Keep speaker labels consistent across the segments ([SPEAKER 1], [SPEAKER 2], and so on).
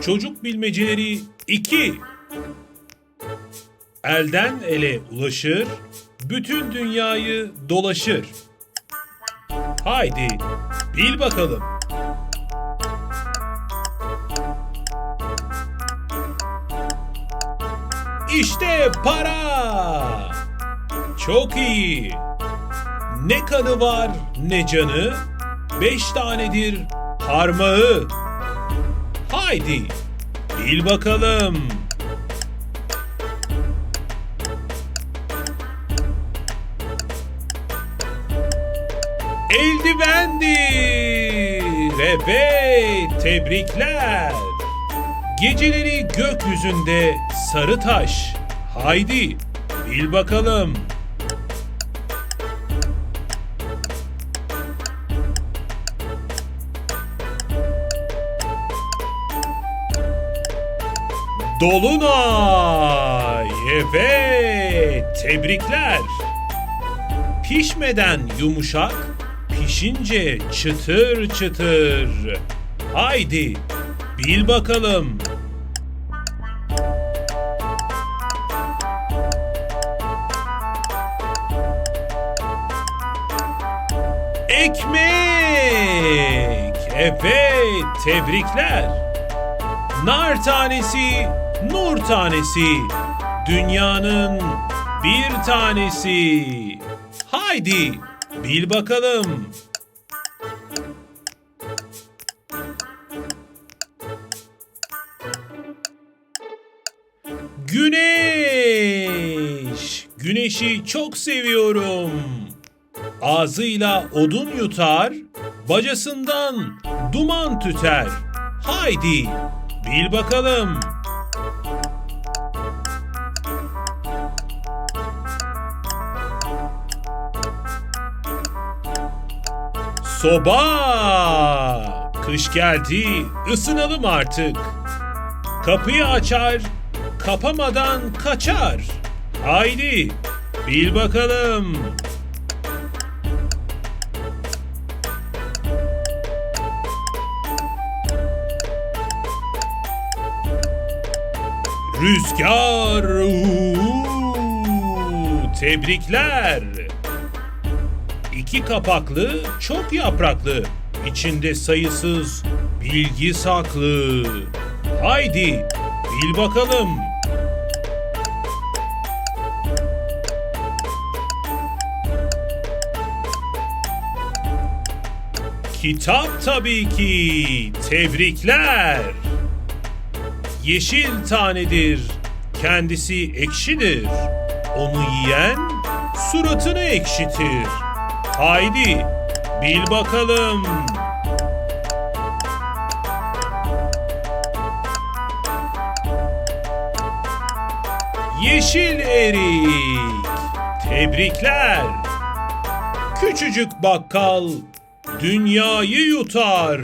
[SPEAKER 1] Çocuk Bilmeceleri 2 Elden ele ulaşır, bütün dünyayı dolaşır. Haydi bil bakalım. İşte para. Çok iyi. Ne kanı var ne canı, beş tanedir parmağı. Haydi bil bakalım. Eldivendir. Evet, tebrikler. Geceleri gökyüzünde sarı taş. Haydi bil bakalım. Dolunay. Evet, tebrikler. Pişmeden yumuşak, pişince çıtır çıtır. Haydi bil bakalım. Ekmek. Evet, tebrikler. Nar tanesi, nur tanesi. Dünyanın bir tanesi. Haydi bil bakalım. Güneş. Güneşi çok seviyorum. Ağzıyla odun yutar, bacasından duman tüter. Haydi bil bakalım. Soba! Kış geldi, ısınalım artık. Kapıyı açar, kapamadan kaçar. Haydi, bil bakalım. Rüzgar! uuu, Tebrikler! İki kapaklı, çok yapraklı. İçinde sayısız bilgi saklı. Haydi, bil bakalım. Kitap tabii ki. Tebrikler. Yeşil tanedir. Kendisi ekşidir. Onu yiyen suratını ekşitir. Haydi bil bakalım. Yeşil erik. Tebrikler. Küçücük bakkal dünyayı yutar.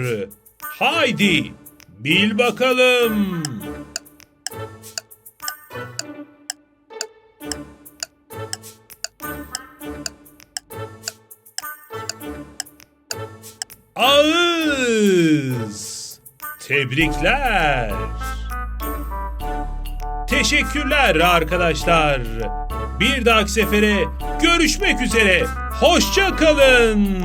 [SPEAKER 1] Haydi bil bakalım. Ağız. Tebrikler. Teşekkürler arkadaşlar. Bir dahaki sefere görüşmek üzere. Hoşça kalın.